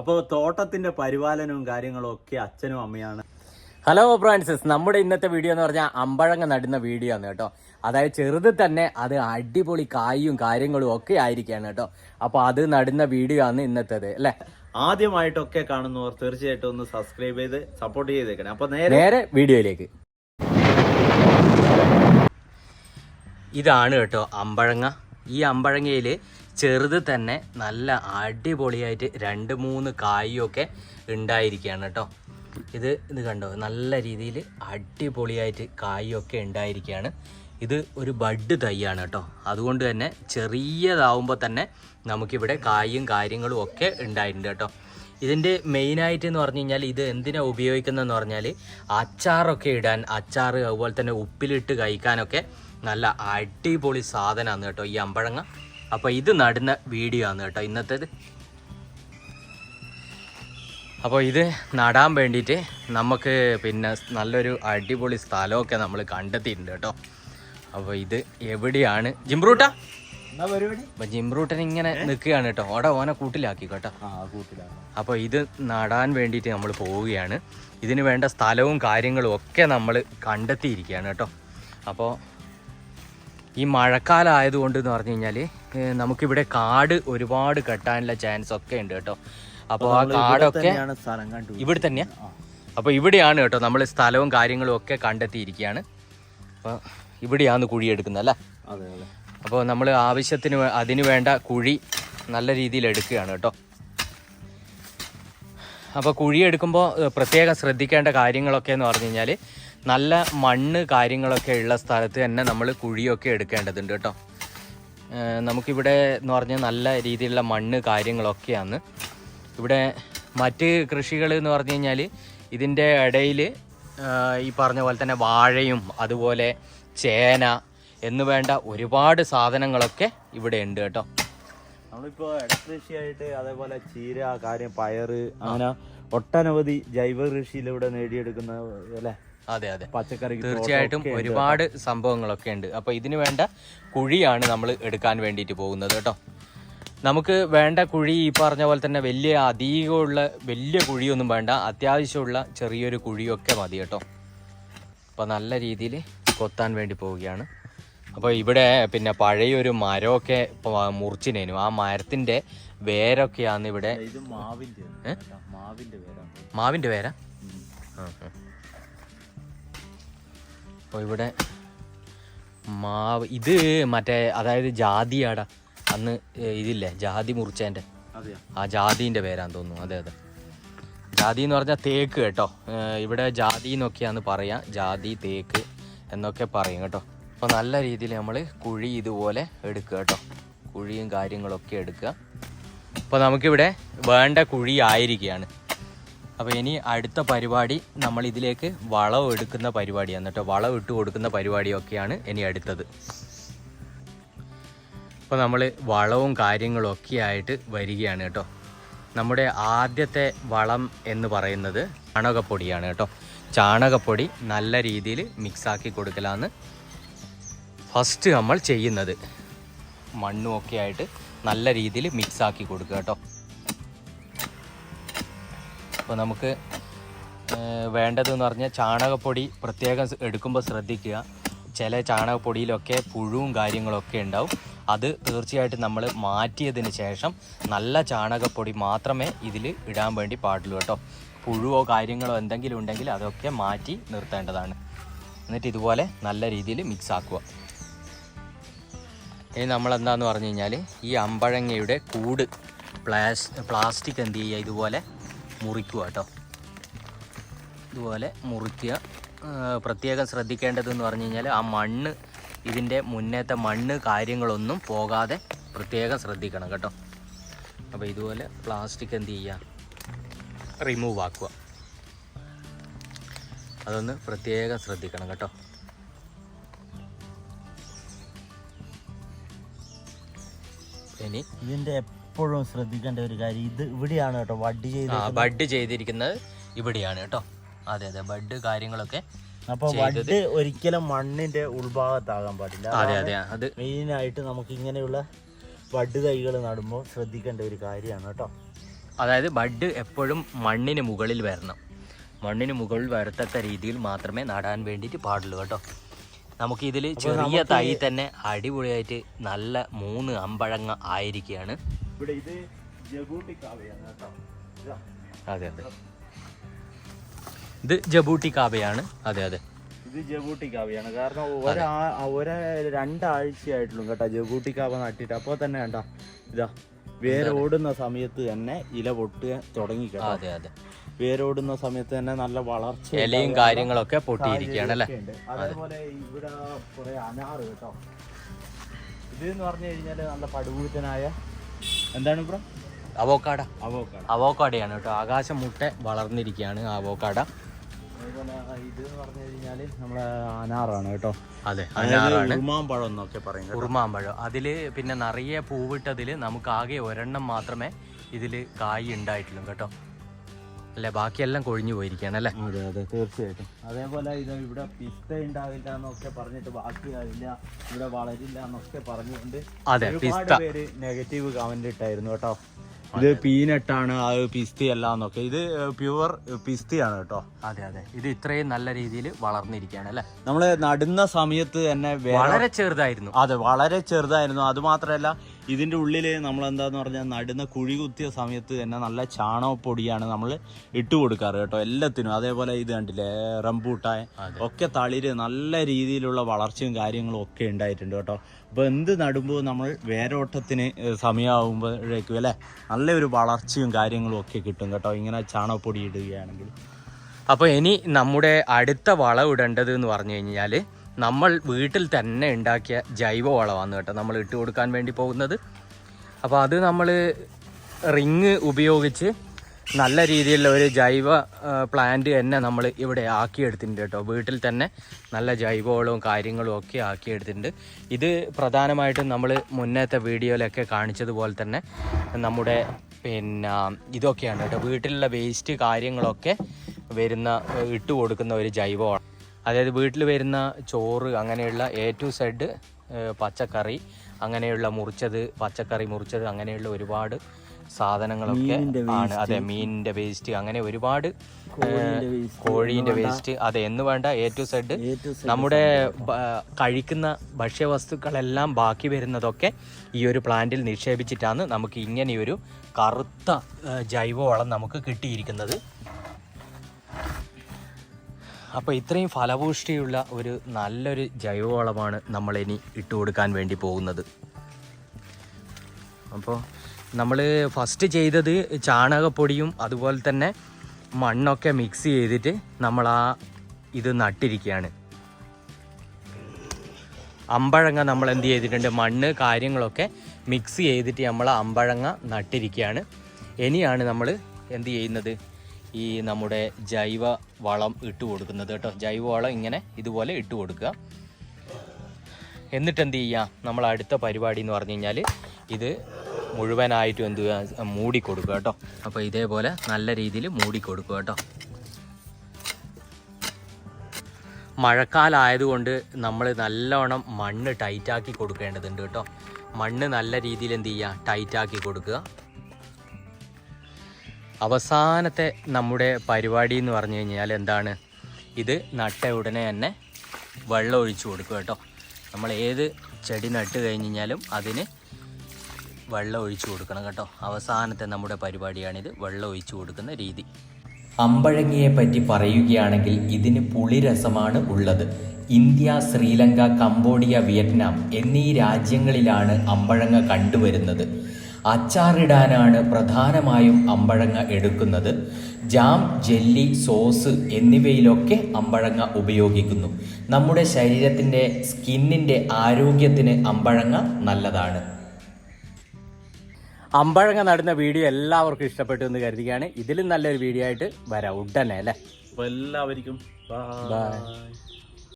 അപ്പോൾ തോട്ടത്തിന്റെ പരിപാലനവും കാര്യങ്ങളും ഒക്കെ അച്ഛനും അമ്മയാണ്. ഹലോ ഫ്രാൻസിസ് നമ്മുടെ ഇന്നത്തെ വീഡിയോ എന്ന് പറഞ്ഞാൽ അമ്പഴങ്ങ നടുന്ന വീഡിയോ ആണ് കേട്ടോ. അതായത് ചെറുത് തന്നെ അത് അടിപൊളി കായും കാര്യങ്ങളും ഒക്കെ ആയിരിക്കുകയാണ് കേട്ടോ. അപ്പോൾ അത് നടുന്ന വീഡിയോ ആണ് ഇന്നത്തേത് അല്ലേ? ആദ്യമായിട്ടൊക്കെ കാണുന്നവർ തീർച്ചയായിട്ടും ഒന്ന് സബ്സ്ക്രൈബ് ചെയ്ത് സപ്പോർട്ട് ചെയ്തേക്കണം. അപ്പോൾ നേരെ നേരെ വീഡിയോയിലേക്ക്. ഇതാണ് കേട്ടോ അമ്പഴങ്ങ. ഈ അമ്പഴങ്ങയിൽ ചെറുത് തന്നെ നല്ല അടിപൊളിയായിട്ട് രണ്ട് മൂന്ന് കായൊക്കെ ഉണ്ടായിരിക്കുകയാണ് കേട്ടോ. ഇത് ഇത് കണ്ടോ? നല്ല രീതിയിൽ അടിപൊളിയായിട്ട് കായൊക്കെ ഉണ്ടായിരിക്കുകയാണ്. ഇത് ഒരു ബഡ് തൈയാണ് കേട്ടോ. അതുകൊണ്ട് തന്നെ ചെറിയതാവുമ്പോൾ തന്നെ നമുക്കിവിടെ കായും കാര്യങ്ങളും ഒക്കെ ഉണ്ടായിട്ടുണ്ട് കേട്ടോ. ഇതിന്റെ മെയിനായിട്ട് എന്ന് പറഞ്ഞു കഴിഞ്ഞാൽ ഇത് എന്തിനാ ഉപയോഗിക്കുന്നതെന്ന് പറഞ്ഞാൽ അച്ചാറൊക്കെ ഇടാൻ അച്ചാർ അതുപോലെ തന്നെ ഉപ്പിലിട്ട് കഴിക്കാനൊക്കെ നല്ല അടിപൊളി സാധനമാണ് കേട്ടോ ഈ അമ്പഴങ്ങ. അപ്പോൾ ഇത് നടുന്ന വീഡിയോ ആണ് കേട്ടോ ഇന്നത്തേത്. അപ്പോൾ ഇത് നടാൻ വേണ്ടിയിട്ട് നമുക്ക് പിന്നെ നല്ലൊരു അടിപൊളി സ്ഥലമൊക്കെ നമ്മൾ കണ്ടെത്തിയിട്ടുണ്ട് കേട്ടോ. അപ്പോൾ ഇത് എവിടെയാണ്? ജിംബ്രൂട്ടാ അപ്പോൾ ജിംറൂട്ടൻ ഇങ്ങനെ നിൽക്കുകയാണ് കേട്ടോ. ഓടെ ഓനെ കൂട്ടിലാക്കി കേട്ടോ. അപ്പോൾ ഇത് നടാൻ വേണ്ടിയിട്ട് നമ്മൾ പോവുകയാണ്. ഇതിന് വേണ്ട സ്ഥലവും കാര്യങ്ങളും ഒക്കെ നമ്മൾ കണ്ടെത്തിയിരിക്കുകയാണ് കേട്ടോ. അപ്പോൾ ഈ മഴക്കാലം ആയതുകൊണ്ട് എന്ന് പറഞ്ഞു കഴിഞ്ഞാൽ നമുക്കിവിടെ കാട് ഒരുപാട് കെട്ടാനുള്ള ചാൻസ് ഒക്കെ ഉണ്ട് കേട്ടോ. അപ്പോൾ ആ കാടൊക്കെ ഇവിടെ തന്നെയാണ് അപ്പോൾ ഇവിടെയാണ് കേട്ടോ നമ്മൾ സ്ഥലവും കാര്യങ്ങളും ഒക്കെ കണ്ടെത്തിയിരിക്കുകയാണ്. അപ്പോൾ ഇവിടെയാണ് കുഴി എടുക്കുന്നത് അല്ലേ? അതെ അതെ. അപ്പോൾ നമ്മൾ ആവശ്യത്തിന് അതിന് വേണ്ട കുഴി നല്ല രീതിയിൽ എടുക്കുകയാണ് കേട്ടോ. അപ്പോൾ കുഴി എടുക്കുമ്പോൾ പ്രത്യേകം ശ്രദ്ധിക്കേണ്ട കാര്യങ്ങളൊക്കെ എന്ന് പറഞ്ഞു കഴിഞ്ഞാൽ നല്ല മണ്ണ് കാര്യങ്ങളൊക്കെ ഉള്ള സ്ഥലത്ത് തന്നെ നമ്മൾ കുഴിയൊക്കെ എടുക്കേണ്ടതുണ്ട് കേട്ടോ. നമുക്കിവിടെ എന്ന് പറഞ്ഞാൽ നല്ല രീതിയിലുള്ള മണ്ണ് കാര്യങ്ങളൊക്കെയാണ്. ഇവിടെ മറ്റ് കൃഷികൾ എന്ന് പറഞ്ഞു കഴിഞ്ഞാൽ ഇതിന്റെ ഇടയിൽ ഈ പറഞ്ഞ പോലെ തന്നെ വാഴയും അതുപോലെ ചേന എന്ന് വേണ്ട ഒരുപാട് സാധനങ്ങളൊക്കെ ഇവിടെ ഉണ്ട് കേട്ടോ. നമ്മളിപ്പോ ഇടകൃഷിയായിട്ട് അതേപോലെ ചീര കാര്യം പയറ് അങ്ങനെ ഒട്ടനവധി ജൈവ കൃഷിയിലൂടെ നേടിയെടുക്കുന്ന അല്ലെ? അതെ അതെ. പച്ചക്കറി തീർച്ചയായിട്ടും ഒരുപാട് സംഭവങ്ങളൊക്കെ ഉണ്ട്. അപ്പോൾ ഇതിന് വേണ്ട കുഴിയാണ് നമ്മൾ എടുക്കാൻ വേണ്ടിയിട്ട് പോകുന്നത് കേട്ടോ. നമുക്ക് വേണ്ട കുഴി ഈ പറഞ്ഞ പോലെ തന്നെ വലിയ അധികമുള്ള വലിയ കുഴിയൊന്നും വേണ്ട. അത്യാവശ്യമുള്ള ചെറിയൊരു കുഴിയൊക്കെ മതി കേട്ടോ. അപ്പോൾ നല്ല രീതിയിൽ കൊത്താൻ വേണ്ടി പോവുകയാണ്. അപ്പോൾ ഇവിടെ പിന്നെ പഴയൊരു മരമൊക്കെ മുറിച്ചിനേനു. ആ മരത്തിന്റെ വേരൊക്കെയാണ് ഇവിടെ മാവിന്റെ വേര? മാവിന്റെ വേരാ അപ്പോൾ ഇവിടെ മാവ് ഇത് മറ്റേ അതായത് ജാതിയാടാ. അന്ന് ഇതില്ലേ ജാതി മുറിച്ചേന്റെ. ആ ജാതിന്റെ പേരാന്ന് തോന്നുന്നു. അതെ അതെ. ജാതി എന്ന് പറഞ്ഞാൽ തേക്ക് കേട്ടോ. ഇവിടെ ജാതി എന്നൊക്കെയാന്ന് പറയാം. ജാതി തേക്ക് എന്നൊക്കെ പറയും കേട്ടോ. അപ്പോൾ നല്ല രീതിയിൽ നമ്മൾ കുഴി ഇതുപോലെ എടുക്കുക കേട്ടോ. കുഴിയും കാര്യങ്ങളൊക്കെ എടുക്കുക. അപ്പോൾ നമുക്കിവിടെ വേണ്ട കുഴി ആയിരിക്കുകയാണ്. അപ്പോൾ ഇനി അടുത്ത പരിപാടി നമ്മൾ ഇതിലേക്ക് വളം എടുക്കുന്ന പരിപാടിയാണ് കേട്ടോ. വളം ഇട്ട് കൊടുക്കുന്ന പരിപാടിയൊക്കെയാണ് ഇനി അടുത്തത്. അപ്പോൾ നമ്മൾ വളവും കാര്യങ്ങളും ഒക്കെ ആയിട്ട് വരികയാണ് കേട്ടോ. നമ്മുടെ ആദ്യത്തെ വളം എന്ന് പറയുന്നത് ചാണകപ്പൊടിയാണ് കേട്ടോ. ചാണകപ്പൊടി നല്ല രീതിയിൽ മിക്സാക്കി കൊടുക്കലാണ് ഫസ്റ്റ് നമ്മൾ ചെയ്യുന്നത്. മണ്ണും ഒക്കെ ആയിട്ട് നല്ല രീതിയിൽ മിക്സാക്കി കൊടുക്കുക കേട്ടോ. അപ്പോൾ നമുക്ക് വേണ്ടതെന്ന് പറഞ്ഞാൽ ചാണകപ്പൊടി പ്രത്യേകം എടുക്കുമ്പോൾ ശ്രദ്ധിക്കുക. ചില ചാണകപ്പൊടിയിലൊക്കെ പുഴുവും കാര്യങ്ങളൊക്കെ ഉണ്ടാവും. അത് തീർച്ചയായിട്ടും നമ്മൾ മാറ്റിയതിന് ശേഷം നല്ല ചാണകപ്പൊടി മാത്രമേ ഇതിൽ ഇടാൻ വേണ്ടി പാടുള്ളൂ കേട്ടോ. പുഴുവോ കാര്യങ്ങളോ എന്തെങ്കിലും ഉണ്ടെങ്കിൽ അതൊക്കെ മാറ്റി നിർത്തേണ്ടതാണ്. എന്നിട്ട് ഇതുപോലെ നല്ല രീതിയിൽ മിക്സ് ആക്കുക. ഇനി നമ്മൾ എന്താന്ന് പറഞ്ഞു കഴിഞ്ഞാൽ ഈ അമ്പഴങ്ങയുടെ കൂട് പ്ലാസ് പ്ലാസ്റ്റിക് എന്ത് ചെയ്യുക ഇതുപോലെ മുറിക്കുക കേട്ടോ. ഇതുപോലെ മുറിക്കുക. പ്രത്യേകം ശ്രദ്ധിക്കേണ്ടതെന്ന് പറഞ്ഞു കഴിഞ്ഞാൽ ആ മണ്ണ് ഇതിന്റെ മുന്നേത്തെ മണ്ണ് കാര്യങ്ങളൊന്നും പോകാതെ പ്രത്യേകം ശ്രദ്ധിക്കണം കേട്ടോ. അപ്പോൾ ഇതുപോലെ പ്ലാസ്റ്റിക് എന്ത് ചെയ്യുക? റിമൂവ് ആക്കുക. അതൊന്ന് പ്രത്യേകം ശ്രദ്ധിക്കണം കേട്ടോ. ഇനി ഇതിന്റെ എപ്പോഴും ശ്രദ്ധിക്കേണ്ട ഒരു കാര്യം ഇത് ഇവിടെയാണ് കേട്ടോ വഡ് ചെയ്ത് ബഡ് ചെയ്തിരിക്കുന്നത് ഇവിടെയാണ് കേട്ടോ. അതെ അതെ ബഡ് കാര്യങ്ങളൊക്കെ അപ്പൊ വഡ് ഒരിക്കലും മണ്ണിന്റെ ഉൾഭാഗത്താകാൻ പാടില്ല. അതെ അതെ അത് മെയിൻ ആയിട്ട് നമുക്ക് ഇങ്ങനെയുള്ള വഡ് തൈകൾ നടുമ്പോൾ ശ്രദ്ധിക്കേണ്ട ഒരു കാര്യമാണ് കേട്ടോ. അതായത് ബഡ് എപ്പോഴും മണ്ണിന് മുകളിൽ വരണം. മണ്ണിന് മുകളിൽ വരത്തക്ക രീതിയിൽ മാത്രമേ നടാൻ വേണ്ടിയിട്ട് പാടുള്ളൂ കേട്ടോ. നമുക്കിതിൽ ചെറിയ തൈ തന്നെ അടിപൊളിയായിട്ട് നല്ല മൂന്ന് അമ്പഴങ്ങ ആയിരിക്കുകയാണ്. ഇവിടെ ഇത് ജബൂട്ടി കാവയാണ് കേട്ടോ. അതെ അതെ. ഇത്. ജബൂട്ടി കാബയാണ് അതെ അതെ. ഇത് ജബൂട്ടി കാവയാണ് കാരണം ഒരാ ഒരേ രണ്ടാഴ്ചയായിട്ടുള്ളൂ കേട്ടോ ജബൂട്ടി കാവ നട്ടിട്ട്. അപ്പോൾ തന്നെ കേട്ടോ ഇതാ. വേരോടുന്ന സമയത്ത് തന്നെ ഇല പൊട്ടുക തുടങ്ങി അതെ അതെ. വേരോടുന്ന സമയത്ത് തന്നെ നല്ല വളർച്ച ഇലയും കാര്യങ്ങളൊക്കെ പൊട്ടിയിരിക്കുകയാണ് അല്ലേ? അതുപോലെ ഇവിടെ കുറെ അനാറ് കേട്ടോ. ഇത് എന്ന് പറഞ്ഞു കഴിഞ്ഞാൽ നല്ല പടുകൂറ്റനായ എന്താണ് ബ്രോ അവോക്കാട അവോക്കാട അവോക്കാടയാണ് കേട്ടോ. ആകാശം മുട്ട വളർന്നിരിക്കുകയാണ് അവോക്കാട ഇത് എന്ന് പറഞ്ഞു കഴിഞ്ഞാൽ നമ്മളെ അനാറാണ് കേട്ടോ. അതെ അനാറാണ്. എന്നൊക്കെ. ഉറുമാമ്പഴം. അതിൽ പിന്നെ നിറയെ പൂവിട്ടതിൽ നമുക്ക് ആകെ ഒരെണ്ണം മാത്രമേ ഇതിൽ കായ് ഉണ്ടായിട്ടുള്ളൂ കേട്ടോ. അല്ലേ? ബാക്കിയെല്ലാം കൊഴിഞ്ഞു പോയിരിക്കുകയാണ് അല്ലേ? അതെ അതെ തീർച്ചയായിട്ടും. അതേപോലെ ഇത് ഇവിടെ പിസ്ത ഉണ്ടാവില്ല എന്നൊക്കെ പറഞ്ഞിട്ട് ബാക്കിയാവില്ല ഇവിടെ വളരില്ല എന്നൊക്കെ പറഞ്ഞുകൊണ്ട് അതെ പിസ്ത പേര് നെഗറ്റീവ് കമന്റ് ഇട്ടായിരുന്നു കേട്ടോ. ഇത് പീനട്ടാണ് അത് പിസ്തയല്ല എന്നൊക്കെ. ഇത് പ്യുവർ പിസ്തിയാണ് കേട്ടോ. അതെ അതെ. ഇത് ഇത്രയും നല്ല രീതിയിൽ വളർന്നിരിക്കുകയാണ് അല്ലെ? നമ്മൾ നടുന്ന സമയത്ത് തന്നെ വളരെ ചെറുതായിരുന്നു. അതെ വളരെ ചെറുതായിരുന്നു. അത് മാത്രമല്ല ഇതിന്റെ ഉള്ളിൽ നമ്മൾ എന്താന്ന് പറഞ്ഞാൽ നടുന്ന കുഴി കുത്തിയ സമയത്ത് തന്നെ നല്ല ചാണകപ്പൊടിയാണ് നമ്മൾ ഇട്ട് കൊടുക്കാറ് കേട്ടോ എല്ലാത്തിനും. അതേപോലെ ഇത് കണ്ടില്ലേ റംബൂട്ടാൻ ഒക്കെ തളിര് നല്ല രീതിയിലുള്ള വളർച്ചയും കാര്യങ്ങളും ഒക്കെ ഉണ്ടായിട്ടുണ്ട് കേട്ടോ. അപ്പോൾ എന്ത് നടുമ്പോൾ നമ്മൾ വേരോട്ടത്തിന് സമയമാകുമ്പോഴേക്കും അല്ലെ നല്ലൊരു വളർച്ചയും കാര്യങ്ങളും ഒക്കെ കിട്ടും കേട്ടോ. ഇങ്ങനെ ചാണകപ്പൊടി ഇടുകയാണെങ്കിൽ. അപ്പോൾ ഇനി നമ്മുടെ അടുത്ത വളം ഇടേണ്ടത് എന്ന് പറഞ്ഞു കഴിഞ്ഞാൽ നമ്മൾ വീട്ടിൽ തന്നെ ഉണ്ടാക്കിയ ജൈവ വളമാണ് കേട്ടോ നമ്മൾ ഇട്ട് കൊടുക്കാൻ വേണ്ടി പോകുന്നത്. അപ്പോൾ അത് നമ്മൾ റിങ് ഉപയോഗിച്ച് നല്ല രീതിയിലുള്ള ഒരു ജൈവ പ്ലാന്റ് തന്നെ നമ്മൾ ഇവിടെ ആക്കിയെടുത്തിട്ടുണ്ട് കേട്ടോ. വീട്ടിൽ തന്നെ നല്ല ജൈവവളവും കാര്യങ്ങളും ഒക്കെ ആക്കിയെടുത്തിട്ടുണ്ട്. ഇത് പ്രധാനമായിട്ടും നമ്മൾ മുന്നത്തെ വീഡിയോയിലൊക്കെ കാണിച്ചതുപോലെ തന്നെ നമ്മുടെ പിന്നെ ഇതൊക്കെയാണ് കേട്ടോ. വീട്ടിലുള്ള വേസ്റ്റ് കാര്യങ്ങളൊക്കെ വരുന്ന ഇട്ട് കൊടുക്കുന്ന ഒരു ജൈവവളം അതായത് വീട്ടിൽ വരുന്ന ചോറ് അങ്ങനെയുള്ള എ ടു സെഡ് പച്ചക്കറി അങ്ങനെയുള്ള മുറിച്ചത് പച്ചക്കറി മുറിച്ചത് അങ്ങനെയുള്ള ഒരുപാട് സാധനങ്ങളൊക്കെ ആണ്. അതെ മീനിന്റെ വേസ്റ്റ് അങ്ങനെ ഒരുപാട് കോഴീന്റെ വേസ്റ്റ് അതെ എന്ന് വേണ്ട എ ടു സെഡ് നമ്മുടെ കഴിക്കുന്ന ഭക്ഷ്യവസ്തുക്കളെല്ലാം ബാക്കി വരുന്നതൊക്കെ ഈ ഒരു പ്ലാന്റിൽ നിക്ഷേപിച്ചിട്ടാണ് നമുക്ക് ഇങ്ങനെയൊരു കറുത്ത ജൈവവളം നമുക്ക് കിട്ടിയിരിക്കുന്നത്. അപ്പോൾ ഇത്രയും ഫലപുഷ്ടിയുള്ള ഒരു നല്ലൊരു ജൈവവളമാണ് നമ്മളിനി ഇട്ട് കൊടുക്കാൻ വേണ്ടി പോകുന്നത്. അപ്പോൾ നമ്മൾ ഫസ്റ്റ് ചെയ്തത് ചാണകപ്പൊടിയും അതുപോലെ തന്നെ മണ്ണൊക്കെ മിക്സ് ചെയ്തിട്ട് നമ്മൾ ആ ഇത് നട്ടിരിക്കുകയാണ്. അമ്പഴങ്ങ നമ്മൾ എന്ത് ചെയ്തിട്ടുണ്ട്? മണ്ണ് കാര്യങ്ങളൊക്കെ മിക്സ് ചെയ്തിട്ട് നമ്മൾ അമ്പഴങ്ങ നട്ടിരിക്കുകയാണ്. ഇനിയാണ് നമ്മൾ എന്ത് ചെയ്യുന്നത്? ഈ നമ്മുടെ ജൈവ വളം ഇട്ട് കൊടുക്കുന്നത് കേട്ടോ. ജൈവ വളം ഇങ്ങനെ ഇതുപോലെ ഇട്ട് കൊടുക്കുക. എന്നിട്ട് എന്ത് ചെയ്യുക? നമ്മൾ അടുത്ത പരിപാടി എന്ന് പറഞ്ഞു കഴിഞ്ഞാൽ ഇത് മുഴുവനായിട്ടും എന്ത് മൂടിക്കൊടുക്കുക മൂടി കൊടുക്കുക കേട്ടോ. അപ്പോൾ ഇതേപോലെ നല്ല രീതിയിൽ മൂടി കൊടുക്കുക കേട്ടോ. മഴക്കാലമായതുകൊണ്ട് നമ്മൾ നല്ലോണം മണ്ണ് ടൈറ്റാക്കി കൊടുക്കേണ്ടതുണ്ട് കേട്ടോ. മണ്ണ് നല്ല രീതിയിൽ എന്ത് ചെയ്യുക? ടൈറ്റാക്കി കൊടുക്കുക. അവസാനത്തെ നമ്മുടെ പരിപാടി എന്ന് പറഞ്ഞു കഴിഞ്ഞാൽ എന്താണ്? ഇത് നട്ട ഉടനെ തന്നെ വെള്ളം ഒഴിച്ചു കൊടുക്കുക കേട്ടോ. നമ്മൾ ഏത് ചെടി നട്ട് കഴിഞ്ഞ് കഴിഞ്ഞാലും അതിന് വെള്ളം ഒഴിച്ചു കൊടുക്കണം കേട്ടോ. അവസാനത്തെ നമ്മുടെ പരിപാടിയാണിത് വെള്ളം ഒഴിച്ചു കൊടുക്കുന്ന രീതി. അമ്പഴങ്ങിയെ പറ്റി പറയുകയാണെങ്കിൽ ഇതിന് പുളിരസമാണ് ഉള്ളത്. ഇന്ത്യ ശ്രീലങ്ക കംബോഡിയ വിയറ്റ്നാം എന്നീ രാജ്യങ്ങളിലാണ് അമ്പഴങ്ങ കണ്ടുവരുന്നത്. അച്ചാറിടാനാണ് പ്രധാനമായും അമ്പഴങ്ങ എടുക്കുന്നത്. ജാം ജെല്ലി സോസ് എന്നിവയിലൊക്കെ അമ്പഴങ്ങ ഉപയോഗിക്കുന്നു. നമ്മുടെ ശരീരത്തിന്റെ സ്കിന്നിന്റെ ആരോഗ്യത്തിന് അമ്പഴങ്ങ നല്ലതാണ്. അമ്പഴങ്ങ നടുന്ന വീഡിയോ എല്ലാവർക്കും ഇഷ്ടപ്പെട്ടു എന്ന് കരുതുകയാണ്. ഇതിലും നല്ലൊരു വീഡിയോ ആയിട്ട് വരാം. ഉടനെ അല്ലേ? എല്ലാവർക്കും ബൈ